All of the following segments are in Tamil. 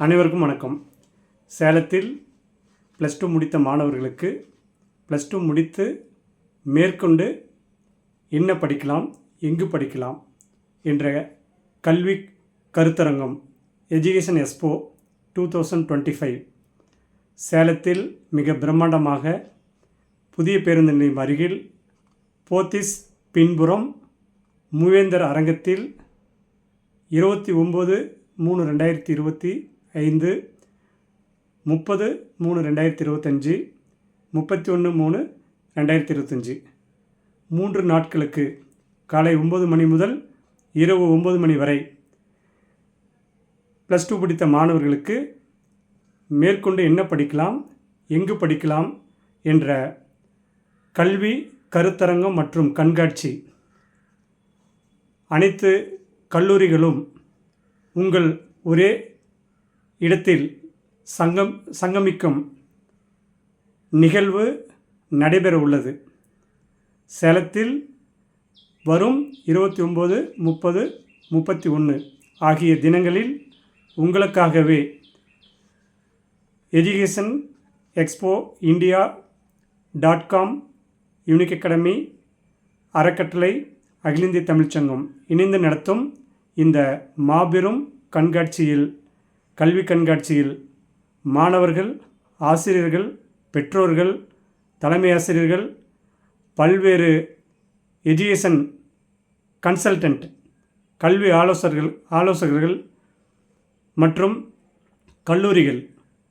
அனைவருக்கும் வணக்கம். சேலத்தில் ப்ளஸ் டூ முடித்த மாணவர்களுக்கு ப்ளஸ் டூ முடித்து மேற்கொண்டு என்ன படிக்கலாம் எங்கு படிக்கலாம் என்ற கல்வி கருத்தரங்கம் education expo two thousand twenty five சேலத்தில் மிக பிரம்மாண்டமாக புதிய பேருந்து நிலையம் அருகில் போத்திஸ் பின்புறம் மூவேந்தர் அரங்கத்தில் இருபத்தி ஒம்பது மூணு ரெண்டாயிரத்தி இருபத்தி ஐந்து முப்பது மூணு ரெண்டாயிரத்தி இருபத்தஞ்சி முப்பத்தி ஒன்று மூணு ரெண்டாயிரத்தி இருபத்தஞ்சி. மூன்று நாட்களுக்கு காலை ஒம்பது மணி முதல் இரவு ஒம்பது மணி வரை ப்ளஸ் டூ படித்த மாணவர்களுக்கு மேற்கொண்டு என்ன படிக்கலாம் எங்கு படிக்கலாம் என்ற கல்வி கருத்தரங்கம் மற்றும் கண்காட்சி அனைத்து கல்லூரிகளும் உங்கள் ஒரே இடத்தில் சங்கம் சங்கமிக்கும் நிகழ்வு நடைபெற உள்ளது. சேலத்தில் வரும் இருபத்தி ஒம்பது முப்பது முப்பத்தி ஒன்று ஆகிய தினங்களில் உங்களுக்காகவே education expo India dot com unique academy அறக்கட்டளை அகில இந்திய தமிழ்ச்சங்கம் இணைந்து நடத்தும் இந்த மாபெரும் கண்காட்சியில் கல்வி கண்காட்சியில் மாணவர்கள் ஆசிரியர்கள் பெற்றோர்கள் தலைமை ஆசிரியர்கள் பல்வேறு எஜுகேஷன் கன்சல்டன்ட் கல்வி ஆலோசகர்கள் ஆலோசகர்கள் மற்றும் கல்லூரிகள்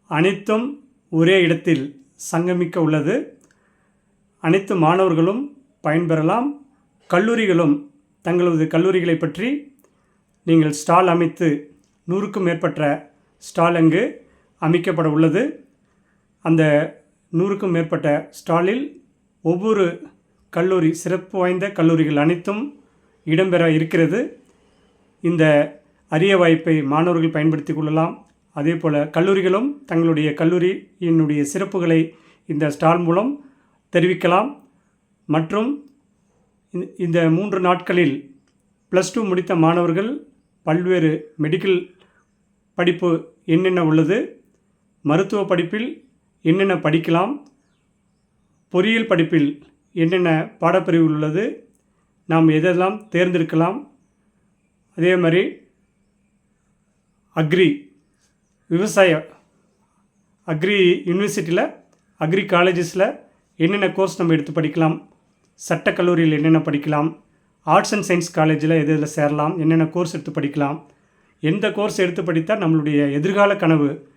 அனைத்தும் ஒரே இடத்தில் சங்கமிக்க உள்ளது. அனைத்து மாணவர்களும் பயன்பெறலாம். கல்லூரிகளும் தங்களது கல்லூரிகளை பற்றி நீங்கள் ஸ்டால் அமைத்து நூறுக்கும் மேற்பட்ட ஸ்டால் அங்கு அமைக்கப்பட உள்ளது. அந்த நூறுக்கும் மேற்பட்ட ஸ்டாலில் ஒவ்வொரு கல்லூரி சிறப்பு வாய்ந்த கல்லூரிகள் அனைத்தும் இடம்பெற இருக்கிறது. இந்த அரிய வாய்ப்பை மாணவர்கள் பயன்படுத்தி கொள்ளலாம். அதே போல் கல்லூரிகளும் தங்களுடைய கல்லூரியினுடைய சிறப்புகளை இந்த ஸ்டால் மூலம் தெரிவிக்கலாம். மற்றும் இந்த- இந்த மூன்று நாட்களில் ப்ளஸ் டூ முடித்த மாணவர்கள் பல்வேறு மெடிக்கல் படிப்பு என்னென்ன உள்ளது? மருத்துவ படிப்பில் என்னென்ன படிக்கலாம்? பொறியியல் படிப்பில் என்னென்ன பாடப்பிரிவு உள்ளது? நாம் எதெல்லாம் தேர்ந்தெடுக்கலாம்? அதே மாதிரி அக்ரி விவசாய அக்ரி யூனிவர்சிட்டியில் அக்ரி காலேஜஸில் என்னென்ன கோர்ஸ் நம்ம எடுத்து படிக்கலாம்? சட்டக் கல்லூரியில் என்னென்ன படிக்கலாம்? ஆர்ட்ஸ் அண்ட் சயின்ஸ் காலேஜில் எது எதில் சேரலாம்? என்னென்ன கோர்ஸ் எடுத்து படிக்கலாம்? எந்த கோர்ஸ் எடுத்து படித்தால் நம்மளுடைய எதிர்கால கனவு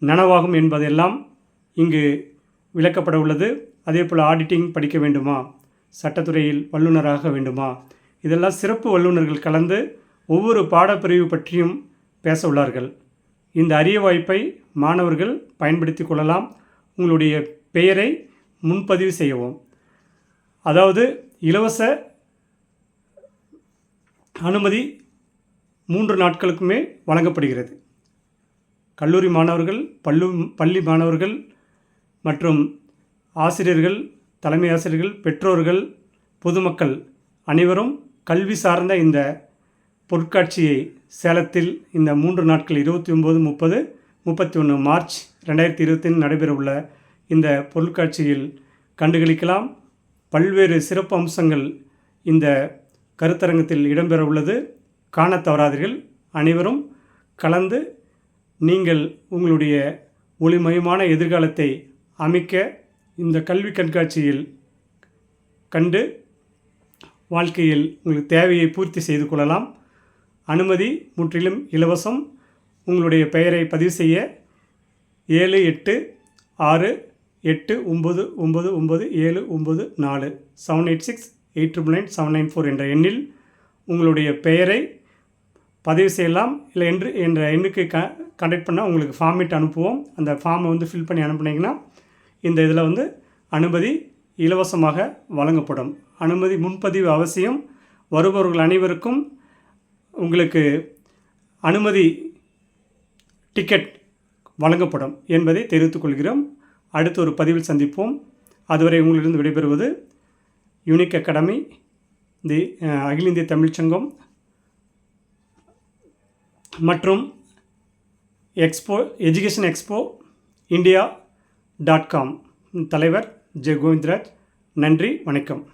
நனவாகும் என்பதெல்லாம் இங்கு விளக்கப்பட உள்ளது. அதே போல் ஆடிட்டிங் படிக்க வேண்டுமா? சட்டத்துறையில் வல்லுநராக வேண்டுமா? இதெல்லாம் சிறப்பு வல்லுநர்கள் கலந்து ஒவ்வொரு பாடப்பிரிவு பற்றியும் பேச உள்ளார்கள். இந்த அரிய வாய்ப்பை மாணவர்கள் பயன்படுத்தி கொள்ளலாம். உங்களுடைய பெயரை முன்பதிவு செய்யவும். அதாவது இலவச அனுமதி மூன்று நாட்களுக்குமே வழங்கப்படுகிறது. கல்லூரி மாணவர்கள் பள்ளு பள்ளி மாணவர்கள் மற்றும் ஆசிரியர்கள் தலைமை ஆசிரியர்கள் பெற்றோர்கள் பொதுமக்கள் அனைவரும் கல்வி சார்ந்த இந்த பொருட்காட்சியை சேலத்தில் இந்த மூன்று நாட்கள் இருபத்தி ஒம்பது முப்பது முப்பத்தி ஒன்று மார்ச் ரெண்டாயிரத்தி இருபத்தி நடைபெறவுள்ள இந்த பொருட்காட்சியில் கண்டுகளிக்கலாம். பல்வேறு சிறப்பு அம்சங்கள் இந்த கருத்தரங்கத்தில் இடம்பெற உள்ளது காண தவறாதீர்கள். அனைவரும் கலந்து நீங்கள் உங்களுடைய ஒளிமயமான எதிர்காலத்தை அமைக்க இந்த கல்வி கண்காட்சியில் கண்டு வாழ்க்கையில் உங்களுக்கு தேவையை பூர்த்தி செய்து கொள்ளலாம். அனுமதி முற்றிலும் இலவசம். உங்களுடைய பெயரை பதிவு செய்ய ஏழு எட்டு ஆறு எட்டு ஒம்பது ஒம்பது ஒம்பது ஏழு ஒம்பது நாலு seven eight six eight triple nine seven nine four என்ற எண்ணில் உங்களுடைய பெயரை பதிவு செய்யலாம். இல்லை என்று என்ற எண்ணுக்கு க கண்டக்ட் பண்ணால் உங்களுக்கு ஃபார்மேட் அனுப்புவோம். அந்த ஃபார்மை வந்து ஃபில் பண்ணி அனுப்புனீங்கன்னா இந்த இதில் வந்து அனுமதி இலவசமாக வழங்கப்படும். அனுமதி முன்பதிவு அவசியம். வருபவர்கள் அனைவருக்கும் உங்களுக்கு அனுமதி டிக்கெட் வழங்கப்படும் என்பதை தெரிவித்துக் கொள்கிறோம். அடுத்த ஒரு பதிவில் சந்திப்போம். அதுவரை உங்களிடம் விடைபெறுவது யூனிக் அகாடமி தி அகில இந்திய தமிழ்ச்சங்கம் மற்றும் expo education expo India dot com தலைவர் ஜெ கோவிந்தராஜ் நன்றி வணக்கம்.